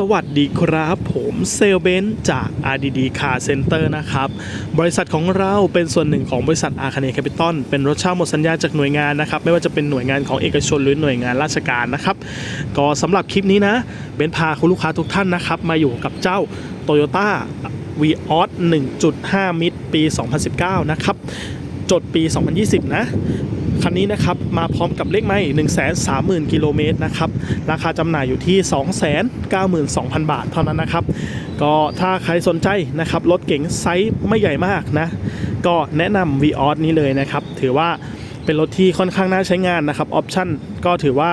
สวัสดีครับผมเซลเบนจาก RDD Car Center นะครับ บริษัทของเราเป็นส่วนหนึ่งของบริษัทอาคาเนแคปิตอลเป็นรถเช่าหมดสัญญาจากหน่วยงานนะครับ ไม่ว่าจะเป็นหน่วยงานของเอกชนหรือหน่วยงานราชการนะครับ ก็สำหรับคลิปนี้นะเบนพาคุณลูกค้าทุกท่านนะครับ มาอยู่กับเจ้า Toyota v ีออส1.5 มิตรปี 2019 นะครับ จดปี 2020 นะ คันนี้นะครับมาพร้อมกับเลขไม่1 3 0 0 0 0 กิโลเมตรนะครับ ราคาจำหน่ายอยู่ที่ 292,000 บาทเท่านั้นนะครับ ก็ถ้าใครสนใจนะครับรถเก๋งไซส์ไม่ใหญ่มากนะ ก็แนะนำ v ีออสนี้เลยนะครับ ถือว่าเป็นรถที่ค่อนข้างน่าใช้งานนะครับออปชั่นก็ถือว่า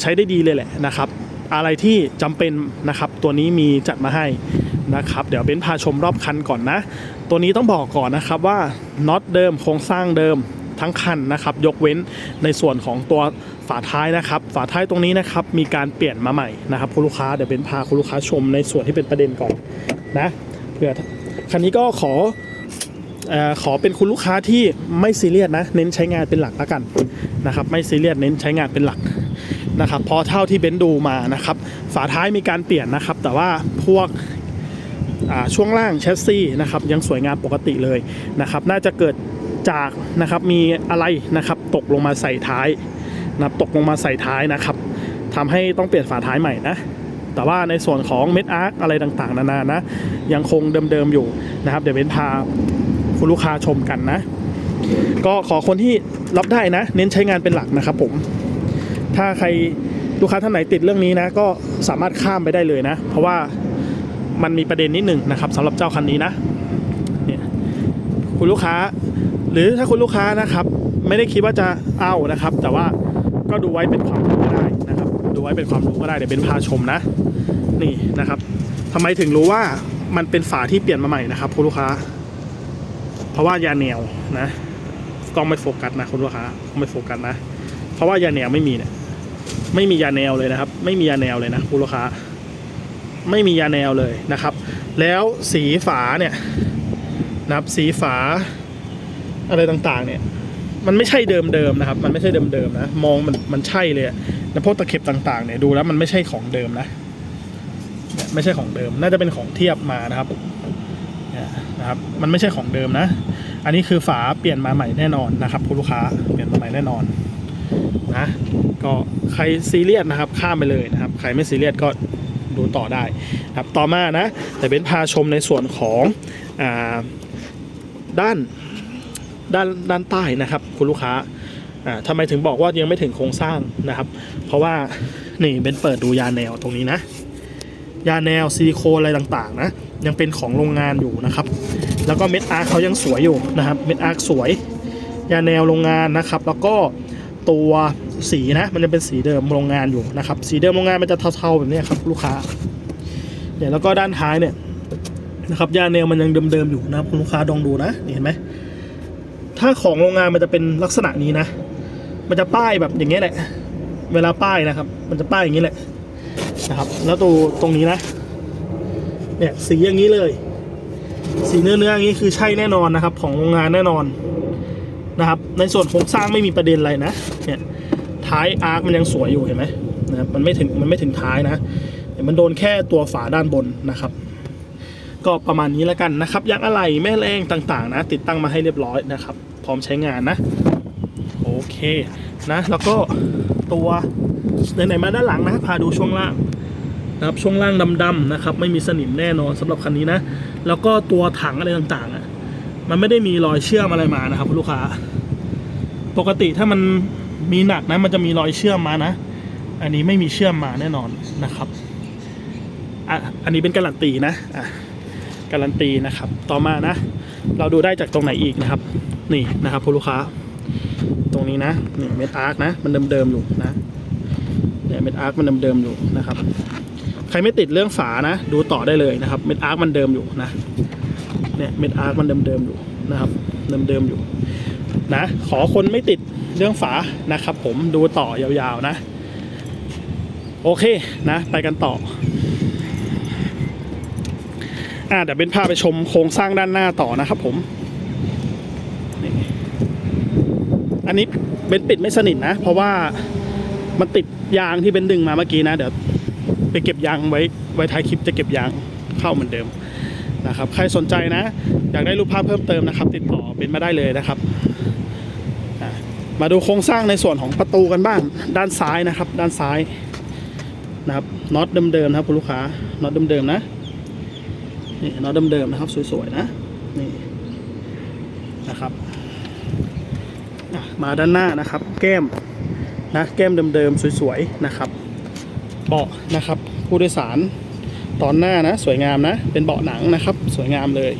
ใช้ได้ดีเลยแหละนะครับ อะไรที่จำเป็นนะครับตัวนี้มีจัดมาให้นะครับเดี๋ยวเบ้นพาชมรอบคันก่อนนะ ตัวนี้ต้องบอกก่อนนะครับว่าน็อตเดิมโครงสร้างเดิม ทั้งคันนะครับ ยกเว้นในส่วนของตัวฝาท้ายนะครับ ฝาท้ายตรงนี้นะครับมีการเปลี่ยนมาใหม่นะครับคุณลูกค้าเดี๋ยวเบ้นพาคุณลูกค้าชมในส่วนที่เป็นประเด็นก่อนนะเพื่อคันนี้ก็ขอเออขอเป็นคุณลูกค้าที่ไม่ซีเรียสนะ เน้นใช้งานเป็นหลักแล้วกันนะครับ ไม่ซีเรียสเน้นใช้งานเป็นหลักนะครับพอเท่าที่เบนซ์ดูมานะครับฝาท้ายมีการเปลี่ยนนะครับ แต่ว่าพวกช่วงล่างแชสซีนะครับยังสวยงามปกติเลยนะครับ น่าจะเกิด จากนะครับมีอะไรนะครับตกลงมาใส่ท้ายนะครับตกลงมาใส่ท้ายนะครับทำให้ต้องเปลี่ยนฝาท้ายใหม่นะแต่ว่าในส่วนของเม็ดอาร์คอะไรต่างๆ นานานะยังคงเดิมๆอยู่นะครับ เดี๋ยวเบนพาคุณลูกค้าชมกันนะ ก็ขอคนที่รับได้นะ เน้นใช้งานเป็นหลักนะครับผม ถ้าใครลูกค้าท่านไหนติดเรื่องนี้นะ ก็สามารถข้ามไปได้เลยนะ เพราะว่ามันมีประเด็นนิดหนึ่งนะครับสำหรับเจ้าคันนี้นะเนี่ยคุณลูกค้า หรือถ้าคุณลูกค้านะครับ ไม่ได้คิดว่าจะเอานะครับ แต่ว่าก็ดูไว้เป็นความรู้ก็ได้นะครับ ดูไว้เป็นความรู้ก็ได้เดี๋ยวเป็นพาชมนะ นี่นะครับทำไมถึงรู้ว่ามันเป็นฝาที่เปลี่ยนมาใหม่นะครับคุณลูกค้า เพราะว่ายาแนวนะกล้องไม่โฟกัสนะคุณลูกค้ากล้องไม่โฟกัสนะ เพราะว่ายาแนวไม่มีเนี่ยไม่มียาแนวเลยนะครับ ไม่มียาแนวเลยนะคุณลูกค้า ไม่มียาแนวเลยนะครับ แล้วสีฝาเนี่ยนะครับสีฝา อะไรต่างๆ เนี่ย มันไม่ใช่เดิมๆนะครับ มันไม่ใช่เดิมๆนะ มองมันมันใช่เลยอะแล้วพวกตะเข็บต่างๆเนี่ยดูแล้วมันไม่ใช่ของเดิมนะไม่ใช่ของเดิม น่าจะเป็นของเทียบมานะครับนะครับ มันไม่ใช่ของเดิมนะ อันนี้คือฝาเปลี่ยนมาใหม่แน่นอนนะครับคุณลูกค้าเปลี่ยนมาใหม่แน่นอนนะก็ใครซีเรียสนะครับข้ามไปเลยนะครับ ใครไม่ซีเรียสก็ดูต่อได้ครับต่อมานะแต่เป็นพาชมในส่วนของอาด้าน ด้านด้านใต้นะครับ คุณลูกค้าอ่าทำไมถึงบอกว่ายังไม่ถึงโครงสร้างนะครับ เพราะว่านี่เป็นเปิดดูยาแนวตรงนี้นะ ยาแนวซิลิโคนอะไรต่างๆนะยังเป็นของโรงงานอยู่นะครับ แล้วก็เม็ดอาร์เขายังสวยอยู่นะครับ เม็ดอาร์สวย ยาแนวโรงงานนะครับ แล้วก็ตัวสีนะมันจะเป็นสีเดิมโรงงานอยู่นะครับ สีเดิมโรงงานมันจะเทาๆแบบนี้ครับลูกค้าเนี่ยแล้วก็ด้านท้ายเนี่ยนะครับยาแนวมันยังเดิมๆอยู่นะครับคุณลูกค้าลองดูนะเห็นไหม ถ้าของโรงงานมันจะเป็นลักษณะนี้นะ มันจะป้ายแบบอย่างเงี้ยแหละ เวลาป้ายนะครับ มันจะป้ายอย่างนี้แหละนะครับ แล้วตัวตรงนี้นะ เนี่ยสีอย่างนี้เลย สีเนื้อเนื้ออย่างนี้คือใช่แน่นอนนะครับ ของโรงงานแน่นอนนะครับ ในส่วนโครงสร้างไม่มีประเด็นอะไรนะ เนี่ยท้ายอาร์คมันยังสวยอยู่เห็นไหมนะครับ มันไม่ถึงมันไม่ถึงท้ายนะเดี๋ยวมันโดนแค่ตัวฝาด้านบนนะครับ ก็ประมาณนี้แล้วกันนะครับยางอะไหล่แม่แรงต่างๆ นะ ติดตั้งมาให้เรียบร้อยนะครับ พร้อมใช้งานนะโอเคนะ แล้วก็ตัวไหนๆมาด้านหลังนะพาดูช่วงล่างนะครับช่วงล่างดำๆนะครับไม่มีสนิมแน่นอนสำหรับคันนี้นะ แล้วก็ตัวถังอะไรต่างๆอะมันไม่ได้มีรอยเชื่อมอะไรมานะครับลูกค้า ปกติถ้ามันมีหนักนะ มันจะมีรอยเชื่อมมานะ อันนี้ไม่มีเชื่อมมาแน่นอนนะครับอะอันนี้เป็นการันตีนะอะ การันตีนะครับ ต่อมานะ เราดูได้จากตรงไหนอีกนะครับ นี่นะครับคุณลูกค้า ตรงนี้นะนี่เม็ดอาร์คนะ มันเดิมๆอยู่นะเนี่ยเม็ดอาร์คมันเดิมๆอยู่นะครับ ใครไม่ติดเรื่องฝานะ ดูต่อได้เลยนะครับ เม็ดอาร์คมันเดิมอยู่นะ เนี่ยเม็ดอาร์คมันเดิมๆอยู่นะครับ เดิมๆอยู่นะ ขอคนไม่ติดเรื่องฝานะครับ ผมดูต่อยาวๆนะ โอเคนะ ไปกันต่อ อ่าเดี๋ยวเป็นพาไปชมโครงสร้างด้านหน้าต่อนะครับผม อันนี้เบนปิดไม่สนิทนะ เพราะว่ามันติดยางที่เป็นดึงมาเมื่อกี้นะ เดี๋ยวไปเก็บยางไว้ไว้ท้ายคลิปจะเก็บยางเข้าเหมือนเดิมนะครับ ใครสนใจนะ อยากได้รูปภาพเพิ่มเติมนะครับ ติดต่อเป็นมาได้เลยนะครับ มาดูโครงสร้างในส่วนของประตูกันบ้าง ด้านซ้ายนะครับ ด้านซ้ายนะครับน็อตเดิมๆนะครับคุณลูกค้าน็อตเดิมๆนะ นี่น็อตเดิมๆนะครับ สวยๆนะนี่นะครับมาด้านหน้านะครับ แก้มนะแก้มเดิมๆสวยๆนะครับเบาะนะครับ ผู้โดยสารตอนหน้านะสวยงามนะ เป็นเบาะหนังนะครับ สวยงามเลย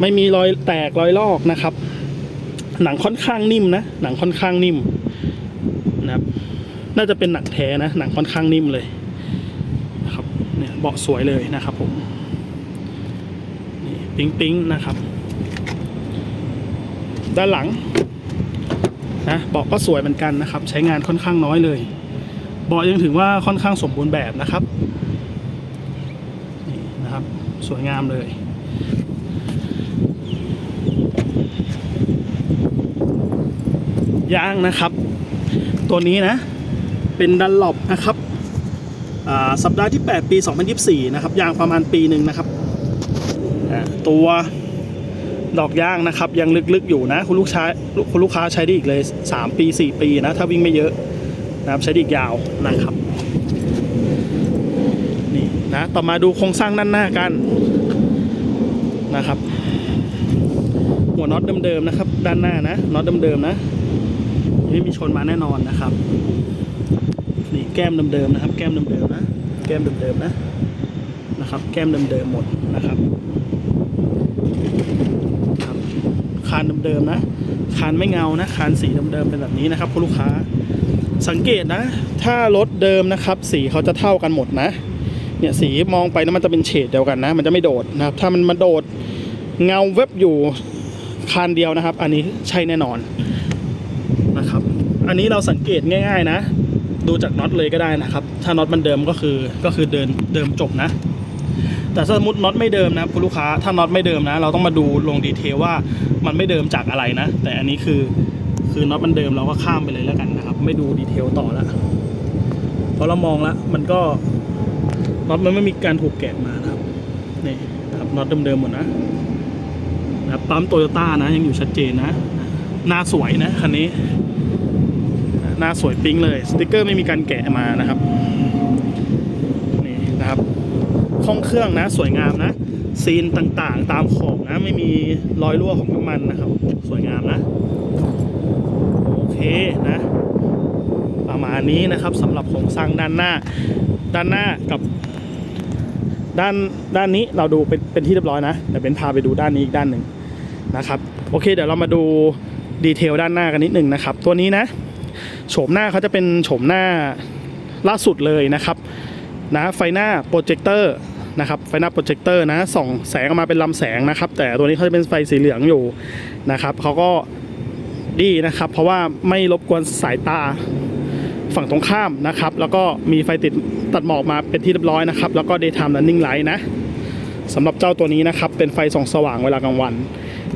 ไม่มีรอยแตกรอยลอกนะครับ หนังค่อนข้างนิ่มนะ หนังค่อนข้างนิ่มนะครับ น่าจะเป็นหนังแท้นะ หนังค่อนข้างนิ่มเลยนะครับเนี่ยเบาะสวยเลยนะครับผม ปิ๊งปิ๊งนะครับ ด้านหลังนะเบาะก็สวยเหมือนกันนะครับ ใช้งานค่อนข้างน้อยเลยเบาะยังถือว่าค่อนข้างสมบูรณ์แบบนะครับนี่นะครับ สวยงามเลยยางนะครับ ตัวนี้นะ เป็นดันหลบนะครับอ่าสัปดาห์ที่ 8 ปี 2024 นะครับ ยางประมาณปีหนึ่งนะครับ ตัวดอกยางนะครับ ยังลึกๆอยู่นะ คุณลูกค้าคุณลูกค้าใช้ได้อีกเลย 3 ปี 4 ปีนะ ถ้าวิ่งไม่เยอะนะครับใช้ได้อีกยาวนะครับนี่นะต่อมาดูโครงสร้างด้านหน้ากันนะครับ หัวน็อตเดิมๆนะครับ ด้านหน้านะน็อตเดิมๆนะไม่มีชนมาแน่นอนนะครับนี่แก้มเดิมๆนะครับ แก้มเดิมๆนะ แก้มเดิมๆนะนะครับ แก้มเดิมๆหมดนะครับคานเดิมๆนะ คานไม่เงานะ คานสีเดิมๆเป็นแบบนี้นะครับคุณลูกค้า สังเกตนะ ถ้ารถเดิมนะครับ สีเขาจะเท่ากันหมดนะ เนี่ยสีมองไปนะมันจะเป็นเฉดเดียวกันนะ มันจะไม่โดดนะครับ ถ้ามันมาโดดเงาเว็บอยู่คันเดียวนะครับ อันนี้ใช่แน่นอนนะครับ อันนี้เราสังเกตง่าย ๆ นะ ดูจากน็อตเลยก็ได้นะครับ ถ้าน็อตมันเดิมก็คือก็คือเดินเดิมจบนะ แต่สมมติน็อตไม่เดิมนะคุณลูกค้าถ้าน็อตไม่เดิมนะ เราต้องมาดูลงดีเทลว่ามันไม่เดิมจากอะไรนะ แต่อันนี้คือคือน็อตมันเดิมเราก็ข้ามไปเลยแล้วกันนะครับ ไม่ดูดีเทลต่อแล้วเพราะเรามองแล้วมันก็น็อตมันไม่มีการถูกแกะมานะครับนี่นะครับน็อตเดิมๆหมดนะนะปั๊มโตโยต้านะ ยังอยู่ชัดเจนนะ หน้าสวยนะคันนี้ หน้าสวยปิ๊งเลย สติกเกอร์ไม่มีการแกะมานะครับนี่นะครับ ห้องเครื่องนะ สวยงามนะ ซีนต่างๆ ตามขอบนะ ไม่มีรอยรั่วของน้ำมันนะครับ สวยงามนะ โอเคนะ ประมาณนี้นะครับสำหรับโครงสร้างด้านหน้า ด้านหน้ากับ ด้านด้านนี้เราดูเป็นเป็นที่เรียบร้อยนะเดี๋ยวเป็นพาไปดูด้านนี้อีกด้านหนึ่งนะครับ โอเค เดี๋ยวเรามาดูดีเทลด้านหน้ากันนิดหนึ่งนะครับ ตัวนี้นะโฉมหน้าเขาจะเป็นโฉมหน้าล่าสุดเลยนะครับนะไฟหน้าโปรเจคเตอร์ นะครับไฟหน้าโปรเจคเตอร์นะส่องแสงออกมาเป็นลำแสงนะครับ แต่ตัวนี้เขาจะเป็นไฟสีเหลืองอยู่นะครับเขาก็ดีนะครับ เพราะว่าไม่รบกวนสายตาฝั่งตรงข้ามนะครับ แล้วก็มีไฟติดตัดหมอกมาเป็นที่เรียบร้อยนะครับ แล้วก็ daytime running light นะสำหรับเจ้าตัวนี้นะครับ เป็นไฟส่องสว่างเวลากลางวัน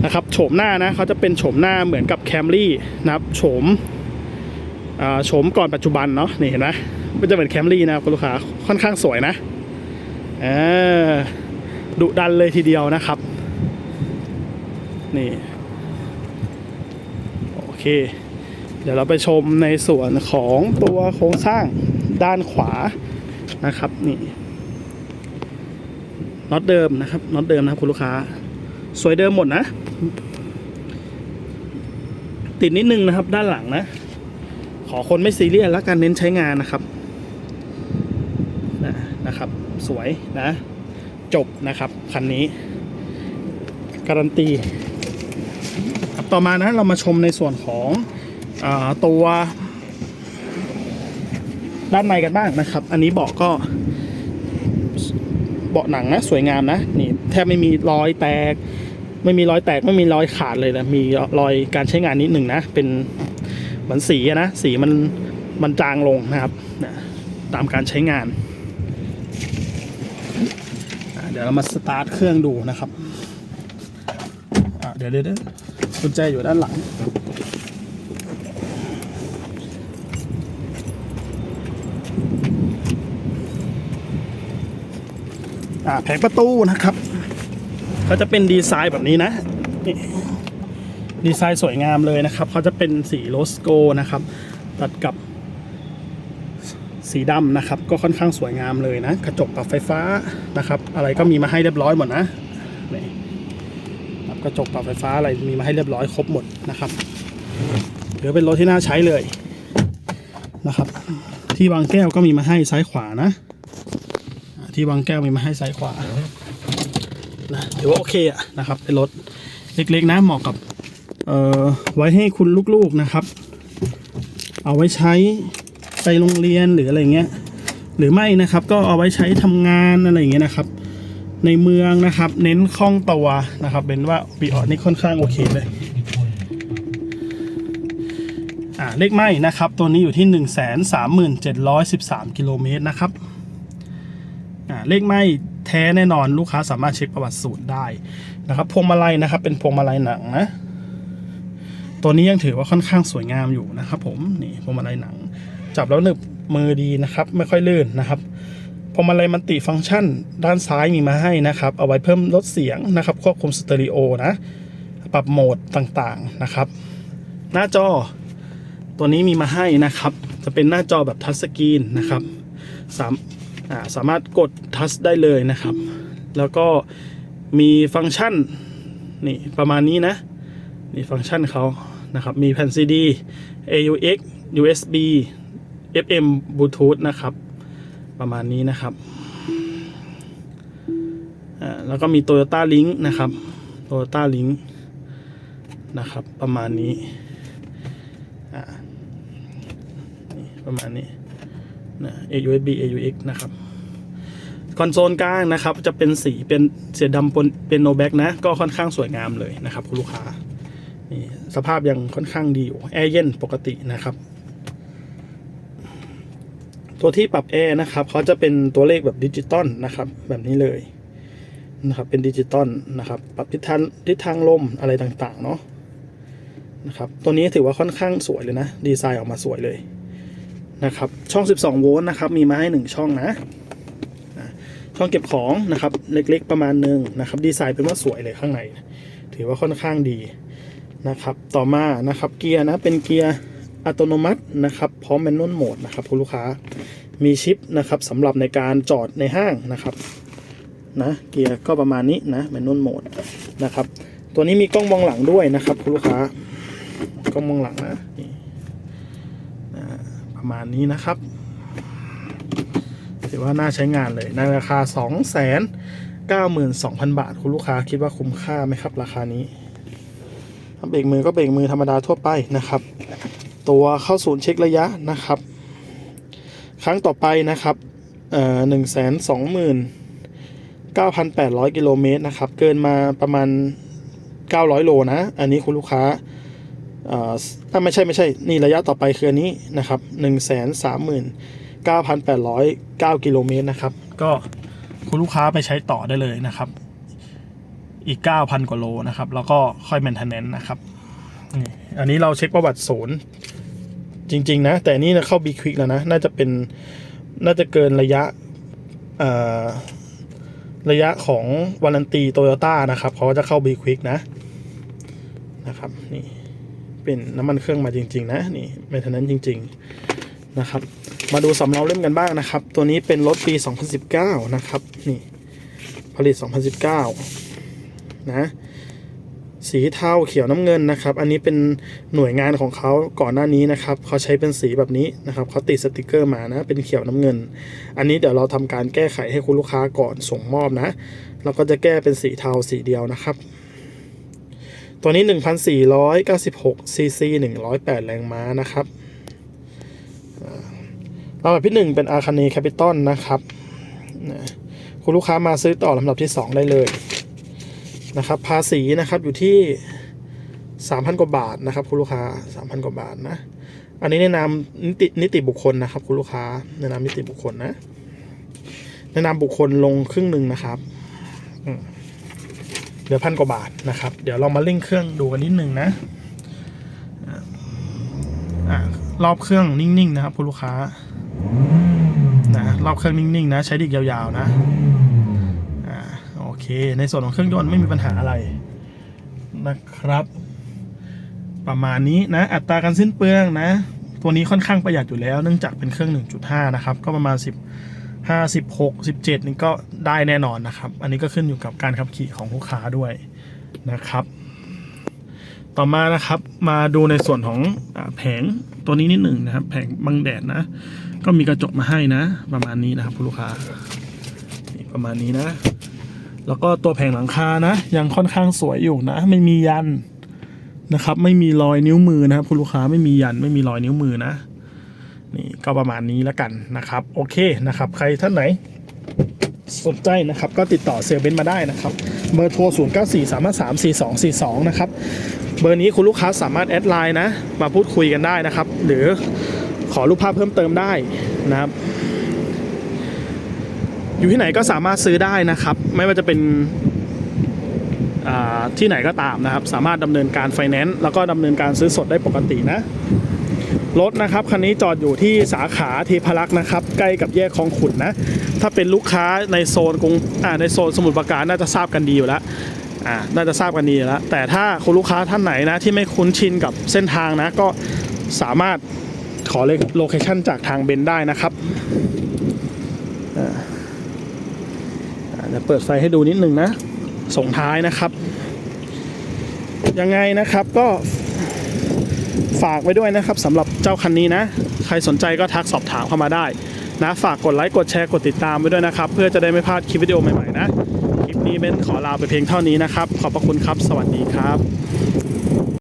นะครับโฉมหน้านะเขาจะเป็นโฉมหน้าเหมือนกับ Camry นะครับโฉมโฉมก่อนปัจจุบันเนาะนี่เห็นไหมมันจะเหมือน Camry นะครับคุณลูกค้าค่อนข้างสวยนะ เออดุดันเลยทีเดียวนะครับ นี่ โอเค เดี๋ยวเราไปชมในส่วนของตัวโครงสร้างด้านขวานะครับนี่น็อตเดิมนะครับน็อตเดิมนะครับคุณลูกค้า สวยเดิมหมดนะ ติดนิดนึงนะครับด้านหลังนะ ขอคนไม่ซีเรียสแล้วกันเน้นใช้งานนะครับนะนะครับ สวยนะ จบนะครับคันนี้ การันตีครับต่อมานะเรามาชมในส่วนของอตัวด้านในกันบ้างนะครับ อันนี้เบาะก็เบาะหนังนะสวยงามนะนี่แทบไม่มีรอยแตก ไม่มีรอยแตกไม่มีรอยขาดเลยนะมีรอยการใช้งานนิดหนึ่งนะ เป็นเหมือนสีนะสีมันมันจางลงนะครับนะตามการใช้งาน ดี๋ยวเรามาสตาร์ทเครื่องดูนะครับเดี๋ยวเดี๋ยวกุญแจอยู่ด้านหลังอ่าแผงประตูนะครับ ก็จะเป็นดีไซน์แบบนี้นะ ดีไซน์สวยงามเลยนะครับ เขาจะเป็นสีโรสโกนะครับ ตัดกับ สีดำนะครับ ก็ค่อนข้างสวยงามเลยนะ กระจกปรับไฟฟ้านะครับ อะไรก็มีมาให้เรียบร้อยหมดนะนี่ครับกระจกปรับไฟฟ้าอะไรมีมาให้เรียบร้อยครบหมดนะครับเดี๋ยวเป็นรถที่น่าใช้เลยนะครับ ที่วางแก้วก็มีมาให้ซ้ายขวานะ ที่วางแก้วมีมาให้ซ้ายขวานะถือว่าโอเคอะนะครับ เป็นรถเล็กๆนะเหมาะกับเอ่อไว้ให้คุณลูกๆนะครับ เอาไว้ใช้ ไปโรงเรียนหรืออะไรเงี้ยหรือไม่นะครับก็เอาไว้ใช้ทำงานอะไรอย่างเงี้ยนะครับ ในเมืองนะครับ เน้นคล่องตัวนะครับเป็นว่าวีออนี่ค่อนข้างโอเคเลยอ่าเลขไม้นะครับ ตัวนี้อยู่ที่ 1 3 7 1 3 กิโลเมตรนะครับอ่าเลขไม้แท้แน่นอนลูกค้าสามารถเช็คประวัติสูตรได้นะครับพวงมาลัยนะครับ เป็นพวงมาลัยหนังนะตัวนี้ยังถือว่าค่อนข้างสวยงามอยู่นะครับผมนี่พวงมาลัยหนัง จับแล้วหนึบมือดีนะครับ ไม่ค่อยลื่นนะครับพวงมาลัยมันติฟังก์ชัน ด้านซ้ายมีมาให้นะครับ เอาไว้เพิ่มลดเสียงนะครับ ควบคุมสเตอริโอนะปรับโหมดต่างๆนะครับ หน้าจอตัวนี้มีมาให้นะครับ จะเป็นหน้าจอแบบทัชสกรีนนะครับสามาสามารถกดทัชได้เลยนะครับ แล้วก็มีฟังก์ชันนี่ประมาณนี้นะนี่ฟังก์ชันเขานะครับ มีแผ่น CD AUX USB FM Bluetooth นะครับ ประมาณนี้นะครับแล้วก็มี Toyota Link นะครับ Toyota Link นะครับ ประมาณนี้ประมาณนี้นะ AUSB AUX นะครับ คอนโซลกลางนะครับ จะเป็นสีเป็นเสียดำปนเป็นโนแบ็กนะ ก็ค่อนข้างสวยงามเลยนะครับ คุณลูกค้านี่สภาพยังค่อนข้างดีอยู่แอร์เย็นปกตินะครับ ตัวที่ปรับแอร์นะครับเขาจะเป็นตัวเลขแบบดิจิตอลนะครับ แบบนี้เลยนะครับ เป็นดิจิตอลนะครับ ปรับทิศทางทิศทางลมอะไรต่างๆเนาะนะครับตัวนี้ถือว่าค่อนข้างสวยเลยนะ ดีไซน์ออกมาสวยเลยนะครับ ช่อง 12 โวลต์นะครับ มีมาให้ 1 ช่องนะช่องเก็บของนะครับ เล็กๆประมาณหนึ่งนะครับ ดีไซน์เป็นว่าสวยเลยข้างใน ถือว่าค่อนข้างดีนะครับ ต่อมานะครับ เกียร์นะ เป็นเกียร์ อัตโนมัตินะครับพร้อมแมนนวลโหมดนะครับคุณลูกค้ามีชิปนะครับสำหรับในการจอดในห้างนะครับนะเกียร์ก็ประมาณนี้นะแมนนวลโหมดนะครับ ตัวนี้มีกล้องมองหลังด้วยนะครับคุณลูกค้ากล้องมองหลังนะประมาณนี้นะครับถือว่าน่าใช้งานเลยในราคา2 9 2 0 0 0 บาท คุณลูกค้าคิดว่าคุ้มค่าไหมครับ ราคานี้เบรกมือก็เบรกมือธรรมดาทั่วไปนะครับ ตัวเข้าศูนย์เช็คระยะนะครับ ครั้งต่อไปนะครับหนึ่งแสนสองหมื่นเก้าพันแปดร้อยกิโลเมตรนะครับ เกินมาประมาณเก้าร้อยโลนะ อันนี้คุณลูกค้าเอ่อไม่ใช่ไม่ใช่ นี่ระยะต่อไปคืออันนี้นะครับหนึ่งแสนสามหมื่นเก้าพันแปดร้อยเก้ากิโลเมตรนะครับ ก็คุณลูกค้าไปใช้ต่อได้เลยนะครับ อีก 9,000 กว่าโลนะครับ แล้วก็ค่อยแมนเทนเนนนะครับ อันนี้เราเช็คประวัติศูนย์ จริง ๆ นะ แต่นี่เข้า B Quick แล้วนะ น่าจะเป็นน่าจะเกินระยะระยะของวารันตีโตโยต้านะครับเขาก็จะเข้า B Quick นะนะครับนี่เป็นน้ำมันเครื่องมาจริง ๆ นะนี่แมนเทนเนนจริง ๆนะครับ มาดูสำรองเล่มกันบ้างนะครับ ตัวนี้เป็นรถปี 2019 นะครับ นี่ ผลิต 2019 นะ สีเทาเขียวน้ำเงินนะครับ อันนี้เป็นหน่วยงานของเขาก่อนหน้านี้นะครับเขาใช้เป็นสีแบบนี้นะครับเขาติดสติกเกอร์มานะ เป็นเขียวน้ำเงิน อันนี้เดี๋ยวเราทำการแก้ไขให้คุณลูกค้าก่อนส่งมอบนะเราก็จะแก้เป็นสีเทาสีเดียวนะครับ ตัวนี้ 1,496ซีซี108 แรงม้านะครับอ่าลำดับที่ 1 เป็นอาคาเนแคปิตอลนะครับ คุณลูกค้ามาซื้อต่อลำดับที่ 2 ได้เลย นะครับภาษีนะครับอยู่ที่ 3,000 กว่าบาทนะครับคุณลูกค้า 3,000 กว่าบาทนะ อันนี้ในนามนิตินิติบุคคลนะครับคุณลูกค้าในะนามนิติบุคคลนะในะนามบุคคลลงครึ่งหนึ่งนะครับเหลือพันกว่าบาทนะครับ เดี๋ยวเรามาเร่งเครื่องดูกันนิดนึงนะอ่าอ่ารอบเครื่องนิ่งๆนะครับคุณลูกค้านะรอบเครื่องนิ่งๆนะ ใช้ดิกยาวๆนะ ในส่วนของเครื่องยนต์ไม่มีปัญหาอะไรนะครับ ประมาณนี้นะ อัตราการสิ้นเปลืองนะ ตัวนี้ค่อนข้างประหยัดอยู่แล้วเนื่องจากเป็นเครื่อง 1.5 นะครับ ก็ประมาณ15 16 17 นี่ก็ได้แน่นอนนะครับ อันนี้ก็ขึ้นอยู่กับการขับขี่ของลูกค้าด้วยนะครับ ต่อมานะครับมาดูในส่วนของอแผงตัวนี้นิดหนึ่งนะครับ แผงบังแดดนะ ก็มีกระจกมาให้นะ ประมาณนี้นะครับคุณลูกค้าประมาณนี้นะ แล้วก็ตัวแผงหลังคานะ ยังค่อนข้างสวยอยู่นะ ไม่มียันนะครับ ไม่มีรอยนิ้วมือนะครับ คุณลูกค้าไม่มียันไม่มีรอยนิ้วมือนะ นี่ก็ประมาณนี้แล้วกันนะครับ โอเคนะครับ ใครท่านไหนสนใจนะครับก็ติดต่อเซลเบนมาได้นะครับ เบอร์โทร 0 9 4 3 3 4 2 4 2 นะครับ เบอร์นี้คุณลูกค้าสามารถแอดไลน์นะ มาพูดคุยกันได้นะครับ หรือขอรูปภาพเพิ่มเติมได้นะครับ อยู่ที่ไหนก็สามารถซื้อได้นะครับ ไม่ว่าจะเป็นที่ไหนก็ตามนะครับ สามารถดำเนินการไฟแนนซ์แล้วก็ดำเนินการซื้อสดได้ปกตินะรถนะครับคันนี้จอดอยู่ที่สาขาเทพารักษ์นะครับ ใกล้กับแยกคลองขุนนะ ถ้าเป็นลูกค้าในโซนกรุงในโซนสมุทรปราการน่าจะทราบกันดีอยู่แล้วน่าจะทราบกันดีอยู่แล้ว แต่ถ้าคุณลูกค้าท่านไหนนะที่ไม่คุ้นชินกับเส้นทางนะก็สามารถขอเลโลเคชั่นจากทางเบนได้นะครับอ่าอ่า เดี๋ยวเปิดไฟให้ดูนิดหนึ่งนะ ส่งท้ายนะครับ ยังไงนะครับก็ฝากไว้ด้วยนะครับสำหรับเจ้าคันนี้นะ ใครสนใจก็ทักสอบถามเข้ามาได้นะ ฝากกดไลค์กดแชร์กดติดตามไว้ด้วยนะครับ เพื่อจะได้ไม่พลาดคลิปวิดีโอใหม่ๆนะ คลิปนี้เบนขอลาไปเพียงเท่านี้นะครับ ขอบพระคุณครับ สวัสดีครับ